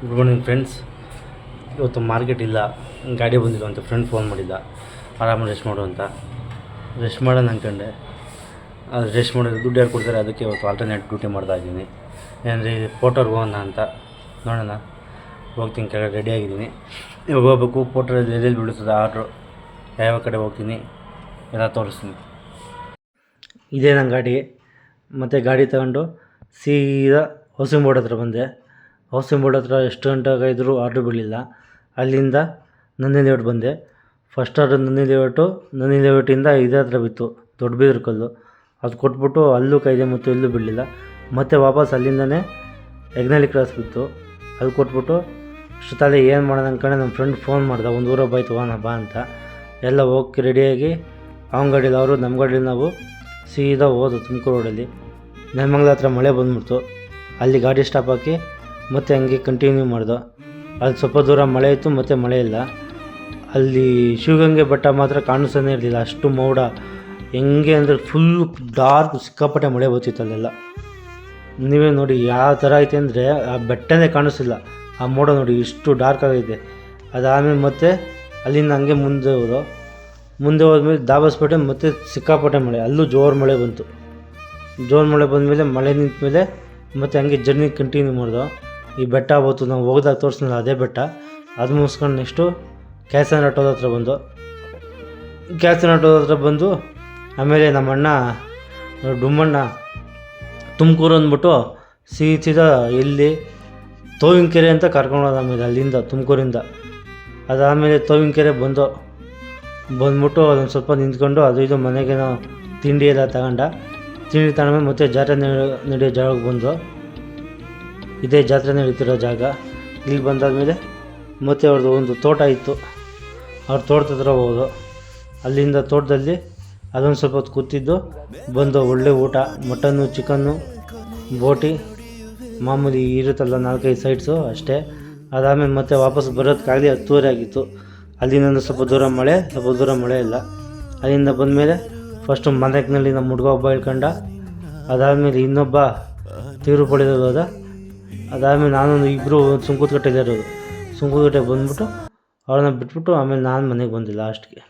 Good morning friends ಇವತ್ತು market ಇಲ್ಲ. ಗಾಡಿ ಬಂದಿಲ್ಲ ಅಂತ ಫ್ರೆಂಡ್ ಫೋನ್ ಮಾಡಿದ್ದ. ಆರಾಮಾಗಿ ರೆಸ್ಟ್ ಮಾಡು ಅಂತ. ರೆಸ್ಟ್ ಮಾಡೋಣ ಅಂದ್ಕೊಂಡೆ ಅದು ರೆಸ್ಟ್ ಮಾಡಿದ್ರೆ ದುಡ್ಡು ಯಾರು ಕೊಡ್ತಾರೆ? ಅದಕ್ಕೆ ಇವತ್ತು ಆಲ್ಟರ್ನೇಟ್ ಡ್ಯೂಟಿ ಮಾಡ್ತಾ ಇದ್ದೀನಿ. ಏನಂದರೆ ಫೋಟೋರ್ಗೆ ಹೋಗೋಣ ಅಂತ. ನೋಡೋಣ. ಹೋಗ್ತೀನಿ ಕೆಳಗೆ ರೆಡಿ ಆಗಿದ್ದೀನಿ. ಇವಾಗ ಹೋಗ್ಬೇಕು. ಫೋಟೋದಲ್ಲಿ ಎಲ್ಲೆಲ್ಲಿ ಬೀಳುತ್ತದೆ? ಆರ್ಡ್ರು ಯಾವ ಕಡೆ ಹೋಗ್ತೀನಿ? ಎಲ್ಲ ತೋರಿಸ್ತೀನಿ. ಇದೇ ನನ್ನ ಗಾಡಿ. ಮತ್ತು ಗಾಡಿ ತಗೊಂಡು ಸೀದಾ ಹೌಸಿಂಗ್ ಮೋಡ್ ಹತ್ರ ಬಂದೆ. ಹೌಸಿಂಗ್ ಬೋರ್ಡ್ ಹತ್ರ ಎಷ್ಟು ಗಂಟೆಗೆ ಇದ್ದರೂ ಆರ್ಡ್ರ್ ಬಿಡಲಿಲ್ಲ ಅಲ್ಲಿಂದ ನಂದಿನಿ ಲೇಔಟ್ ಬಂದೆ. First order Nandini Layout Nandini ಲೇಔಟಿಂದ ಇದೇ ಹತ್ರ ಬಿತ್ತು. ದೊಡ್ಡ ಬೀದರ್ ಕಲ್ಲು. ಅದು ಕೊಟ್ಬಿಟ್ಟು ಅಲ್ಲೂ ಕೈದೆ ಮತ್ತು ಎಲ್ಲೂ ಬಿಡಲಿಲ್ಲ. ಮತ್ತೆ ವಾಪಸ್ ಅಲ್ಲಿಂದನೇ ಯಜ್ಞಳ್ಳಿ ಕ್ರಾಸ್ ಬಿತ್ತು. ಅಲ್ಲಿ ಕೊಟ್ಬಿಟ್ಟು ಅಷ್ಟೊತ್ತಲ್ಲಿ ಏನು ಮಾಡೋದು ಅಂದ್ಕೊಂಡೆ ನಮ್ಮ ಫ್ರೆಂಡ್ ಫೋನ್ ಮಾಡ್ದೆ. ಒಂದು ಊರ ಬಾಯ್ತು ಹೋಗೋಣ, ಬಾ ಅಂತ. ಎಲ್ಲ ಹೋಗಿ ರೆಡಿಯಾಗಿ ಅವನ ಗಾಡೀಲಿ ಅವರು ನಮ್ಮ ಗಾಡೀಲಿ ನಾವು ಸೀದಾ ಹೋದು ತುಮಕೂರು ರೋಡಲ್ಲಿ ನೆಲಮಂಗ್ಲ ಹತ್ರ ಮಳೆ ಬಂದ್ಬಿಡ್ತು. ಅಲ್ಲಿ ಗಾಡಿ ಸ್ಟಾಪ್ ಹಾಕಿ ಮತ್ತೆ ಹಂಗೆ ಕಂಟಿನ್ಯೂ ಮಾಡಿದೋ. ಅಲ್ಲಿ ಸ್ವಲ್ಪ ದೂರ ಮಳೆ ಇತ್ತು, ಮತ್ತು ಮಳೆ ಇಲ್ಲ. ಅಲ್ಲಿ ಶಿವಗಂಗೆ ಬೆಟ್ಟ ಮಾತ್ರ ಕಾಣಿಸ್ತಾನೆ ಇರಲಿಲ್ಲ. ಅಷ್ಟು ಮೋಡ. ಹೆಂಗೆ ಅಂದರೆ ಫುಲ್ ಡಾರ್ಕ್ ಸಿಕ್ಕಾಪಟ್ಟೆ ಮಳೆ ಬರ್ತಿತ್ತು ಅಲ್ಲೆಲ್ಲ. ನೀವೇ ನೋಡಿ ಯಾವ ಥರ ಐತೆ ಅಂದರೆ ಆ ಬೆಟ್ಟನೇ ಕಾಣಿಸ್ತಿಲ್ಲ ಆ ಮೋಡ ನೋಡಿ ಇಷ್ಟು ಡಾರ್ಕ್ ಆಗೈತೆ. ಅದಾದಮೇಲೆ ಮತ್ತೆ ಅಲ್ಲಿಂದ ಹಂಗೆ ಮುಂದೆ ಹೋದು ಮುಂದೆ ಹೋದ್ಮೇಲೆ ದಾಬಸ್ಪೇಟೆ ಮತ್ತೆ ಸಿಕ್ಕಾಪಟ್ಟೆ ಮಳೆ. ಅಲ್ಲೂ ಜೋರು ಮಳೆ ಬಂತು. ಜೋರು ಮಳೆ ಬಂದಮೇಲೆ ಮಳೆ ನಿಂತ ಮೇಲೆ ಮತ್ತೆ ಹಂಗೆ ಜರ್ನಿ ಕಂಟಿನ್ಯೂ ಮಾಡ್ದೋ. ಈ ಬೆಟ್ಟ ಬಂತು ನಾವು ಹೋಗ್ದಾಗ ತೋರಿಸ್ನಲ್ಲ ಅದೇ ಬೆಟ್ಟ. ಅದು ಮುಗಿಸ್ಕೊಂಡು ನೆಕ್ಸ್ಟು ಕ್ಯಾಸನ್ ಆಟೋದ ಹತ್ರ ಬಂದು. ಕ್ಯಾಸನ್ ಆಟೋದ ಹತ್ರ ಬಂದು ಆಮೇಲೆ ನಮ್ಮಣ್ಣ, ಡುಮ್ಮಣ್ಣ ತುಮಕೂರು ಅಂದ್ಬಿಟ್ಟು ಸೀದಾ ಇಲ್ಲಿ ತೋವಿನಕೆರೆ ಅಂತ ಕರ್ಕೊಂಡೋದ ಆಮೇಲೆ ಅಲ್ಲಿಂದ, ತುಮಕೂರಿಂದ. ಅದಾದಮೇಲೆ ತೋವಿನಕೆರೆ ಬಂದು, ಬಂದ್ಬಿಟ್ಟು ಅದೊಂದು ಸ್ವಲ್ಪ ನಿಂತ್ಕೊಂಡು ಅದು ಇದು ಮನೆಗೆ ನಾವು ತಿಂಡಿ ಎಲ್ಲ ತಗೊಂಡ. ತಿಂಡಿ ತಗೊಂಡ್ಮೇಲೆ ಮತ್ತೆ ಜಾತ್ರೆ ನಡೆ- ನಡೆಯೋ ಜಾಗಕ್ಕೆ ಬಂದು ಇದೇ ಜಾತ್ರೆ ನಡೀತಿರೋ ಜಾಗ. ಇಲ್ಲಿ ಬಂದಾದಮೇಲೆ ಮತ್ತೆ ಅವ್ರದ್ದು ಒಂದು ತೋಟ ಇತ್ತು. ಅವ್ರ ತೋಟದ ಹತ್ರ ಹೋಗೋದು ಅಲ್ಲಿಂದ ತೋಟದಲ್ಲಿ ಅದೊಂದು ಸ್ವಲ್ಪ ಹೊತ್ತು ಕೂತಿದ್ದು ಬಂದು ಒಳ್ಳೆ ಊಟ, ಮಟನ್ನು, ಚಿಕನ್ನು, ಬೋಟಿ, ಮಾಮೂಲಿ ಇರುತ್ತಲ್ಲ ನಾಲ್ಕೈದು ಸೈಡ್ಸು ಅಷ್ಟೇ. ಅದಾದಮೇಲೆ ಮತ್ತೆ ವಾಪಸ್ ಬರೋದಕ್ಕಾಗಲಿ ಹತ್ತುವರೆ ಆಗಿತ್ತು. ಅಲ್ಲಿಂದ ಸ್ವಲ್ಪ ದೂರ ಮಳೆ, ಸ್ವಲ್ಪ ದೂರ ಮಳೆ ಇಲ್ಲ. ಅಲ್ಲಿಂದ ಬಂದಮೇಲೆ ಫಸ್ಟು ಮನೆಗ್ನಲ್ಲಿ ನಮ್ಮ ಹುಡುಗ ಒಬ್ಬ ಹೇಳ್ಕೊಂಡ, ಅದಾದಮೇಲೆ ಇನ್ನೊಬ್ಬ ತೀರು ಹೋದ. ಅದಾದಮೇಲೆ ನಾನೊಂದು ಇಬ್ಬರು ಸುಂಕುತ್ಕಟ್ಟೆಲಿ ಸುಂಕದ ಕಟ್ಟೆಗೆ ಬಂದ್ಬಿಟ್ಟು ಅವ್ರನ್ನ ಬಿಟ್ಬಿಟ್ಟು ಆಮೇಲೆ ನಾನು ಮನೆಗೆ ಬಂದೆ ಲಾಸ್ಟ್ಗೆ